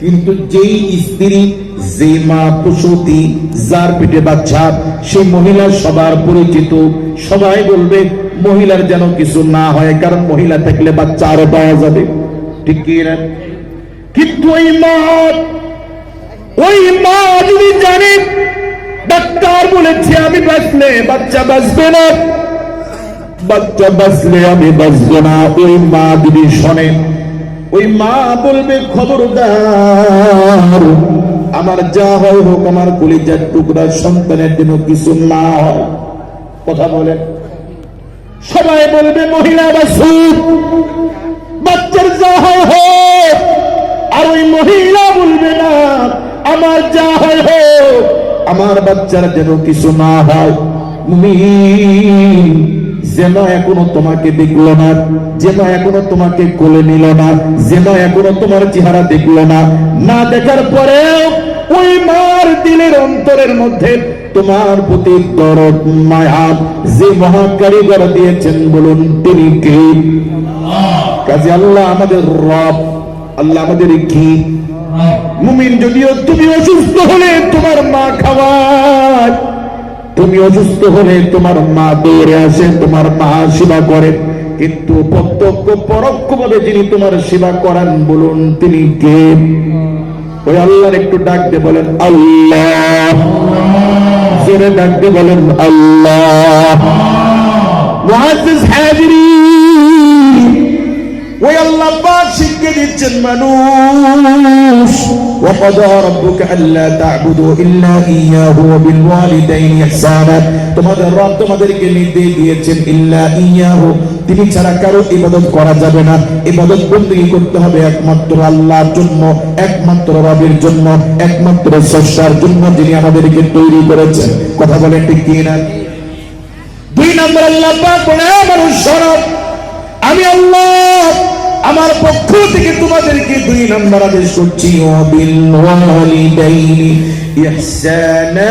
কিন্তু যেই স্ত্রী যে মা প্রসূতি যার পেটে বাচ্চা সেই মহিলা সবার পরিচিত। সবাই বলবে, মহিলার যেন কিছু না হয়, কারণ মহিলা থাকলে বাচ্চা আরও পাওয়া যাবে। ঠিক কি কিন্তু ওই মা ওই মা যদি জানে, ডাক্তার বলেছে, আমি বাঁচলে বাচ্চা বাঁচবে না। বাচ্চা বাঁচলে আমি বাঁচবো না। ওই মা যদি শোনে ওই মা বলবে, খবরদার, আমার যা হয় হোক, আমার কলিজার টুকরা সন্তানের জন্য কিছু না হয়। কথা বলে। সবাই বলবে, মহিলা বাসুক বাচ্চার যা হয় হোক, আর ওই মহিলা বলবে না, আমার যা হয় হোক, আমার বাচ্চার যেন কিছু না হয়। মুমিন যেন এখনও তোমাকে দেখল না যেন এখনও তোমাকে কোলে নিল না যেন এখনও তোমার চেহারা দেখল না না দেখার পরেও ওই মার দিলের অন্তরের মধ্যে তোমার প্রতি দরদ মায়া যে মহা কারিগর দিয়েছেন বলুন তিনি কে? কাজে আল্লাহ আমাদের রব আল্লাহ আমাদের কি? মুমিন যদিও তুমি অসুস্থ হলে তোমার মা খাওয়ায়। তুমি অসুস্থ হলে তোমার মা দৌড়ে আসে তোমার মা সেবা করেন। কিন্তু প্রত্যক্ষ পরোক্ষ ভাবে যিনি তোমার সেবা করান বলুন তিনি কে? ওই আল্লাহর একটু ডাকতে বলেন, আল্লাহ। জোরে ডাকতে বলেন, আল্লাহ। মুআজ্জিজ হাজিরিন শিখিয়ে দিচ্ছেন মানুষ وقضى ربك ألا تعبدوا إلا إياه وبالوالدين إحسانا তোমাদের রব তোমাদেরকে নির্দেশ দিয়েছেন ইল্লা ইয়াহু তিনি ছাড়া কারো ইবাদত করা যাবে না ইবাদত বন্দী করতে হবে একমাত্র আল্লাহর জন্য একমাত্র রবের জন্য একমাত্র স্রষ্টার জন্য যিনি আমাদেরকে তৈরি করেছেন কথা বলেন ঠিক কি না দুই নম্বর আল্লাহ পাক বলে মানুষ সরব আমি আল্লাহ আমার পক্ষ থেকে তোমাদেরকে দুই নম্বর আদেশ করছি ও বিল ওয়ালিদাইনি ইহসানা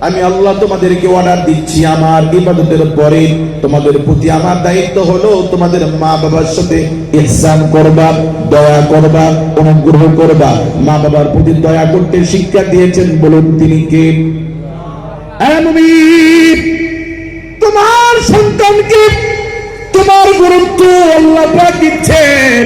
আমি আল্লাহ তোমাদেরকে অর্ডার দিচ্ছি আমার ইবাদতের পরে তোমাদের প্রতি আমার দায়িত্ব হলো তোমাদের মা বাবার সাথে ইহসান করবা দয়া করবা অনুগ্রহ করবা। মা বাবার প্রতি দয়া করতে শিক্ষা দিয়েছেন বলুন তিনি কে? তোমার সন্তানকে তোমার গুরুত্ব আল্লাহ পাক দিচ্ছেন।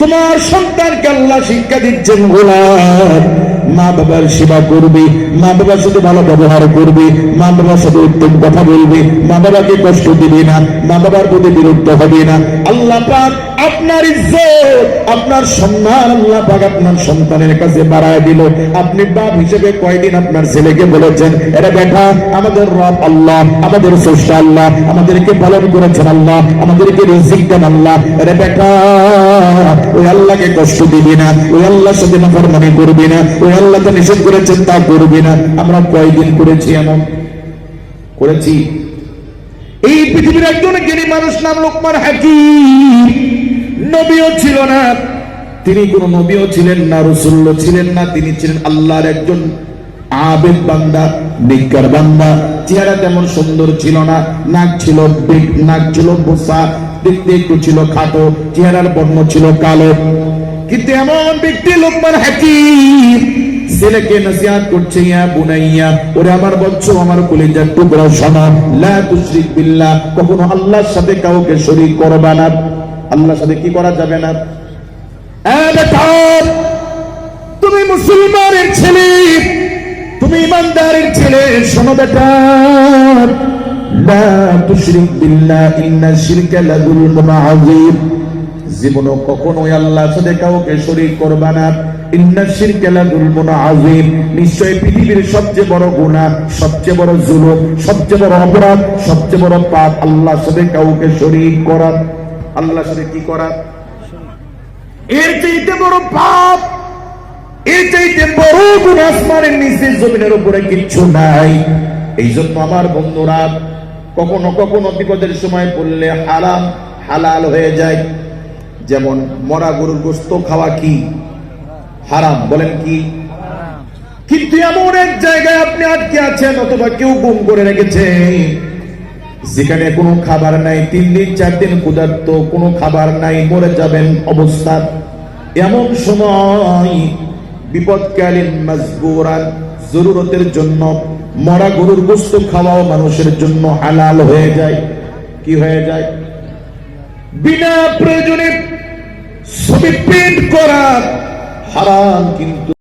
তোমার সন্তানকে আল্লাহ শিক্ষা দিচ্ছেন গোলাম। মা বাবার সেবা করবে, মা বাবার সাথে ভালো ব্যবহার করবে, মা বাবার সাথে উত্তম কথা বলবে, মা বাবাকে কষ্ট দিবে না, মা বাবার প্রতি বিরক্ত হবে না। আল্লাহ পাক আপনার ইজ্জত, আপনার সম্মান, আল্লাহ পাক আপনার সন্তানের কাছে বাড়ায় দিল। আপনি বাপ হিসেবে কয়দিন আপনার ছেলেকে বলেছেন, এরা বেটা, আমাদের রব আল্লাহ, আমাদের স্রষ্টা আল্লাহ, আমাদেরকে পালন করেছেন আল্লাহ, আমাদেরকে রিজিক দেন আল্লাহ। এরা বেটা, ওই আল্লাহকে কষ্ট দিবি না, ওই আল্লাহর সাথে নাফরমানি করবি না, ওই আল্লাহকে নিষেধ করেছেন, তা করবি না। আমরা কয়দিন করেছি এমন? করেছি। এই পৃথিবীর একজন জ্ঞানী মানুষ নাম লোকমান হাকিম। নবীও ছিল না। তিনি কোন নবীও ছিলেন না রসুল্ল ছিলেন না। তিনি ছিলেন আল্লাহর একজন আবেদ বান্দা নিকার বান্দা। চেহারা তেমন সুন্দর ছিল না। নাক ছিল নাক ছিল বোসা, দেখতে একটু ছিল খাটো, চেহারার বর্ণ ছিল কালো। কিন্তু এমন ব্যক্তি লোকমান হাকিম। ছেলেকে নসিহাত করছে ইয়া বুনাইয়া, ওরে আমার বচ্চ, আমার কলিজার টুকরা শোনা লা তুশরিক বিল্লাহ, কখনো আল্লাহর সাথে কাউকে শরীক করবা না। আল্লাহর সাথে কি করা যাবে না? তুমি মুসলমানের ছেলে, তুমি ইমানদারের ছেলে, শোনো বেটা। লা তুশরিক বিল্লাহ, ইন্না শিরকা লাযুলমুন আযীম। জীবনে কখনোই আল্লাহর সাথে কাউকে শরীক করবা না। নিশ্চয় পৃথিবীর সবচেয়ে বড় গুনাহ, সবচেয়ে বড় জুলুম, সবচেয়ে বড় অপরাধ, সবচেয়ে বড় পাপ আল্লাহর সাথে কাউকে শরীক করা আল্লাহর সাথে কি করা এর চাইতে বড় পাপ বড় গুণ জমিনের উপরে নাই। এই জন্য আমার কখনো কখনো বিপদের সময় হয়ে যায়। যেমন মরা গরুর গোস্ত খাওয়া কি? হারাম, বলেন কি? কিন্তু এমন এক জায়গায় আপনি আটকে আছেন, অথবা কেউ গুম করে রেখেছে। যেখানে কোনো খাবার নাই, তিন দিন, চার দিন ক্ষুধার্ত, কোনো খাবার নাই, মরে যাবেন অবস্থা। এমন সময় বিপদকালীন মজবুরান জরুরতের জন্য, মরা গরুর গোস্ত খাওয়াও মানুষের জন্য হালাল হয়ে যায়। কি হয়ে যায়? বিনা প্রয়োজনে ছবি প্রিন্ট করা হারাম কিন্তু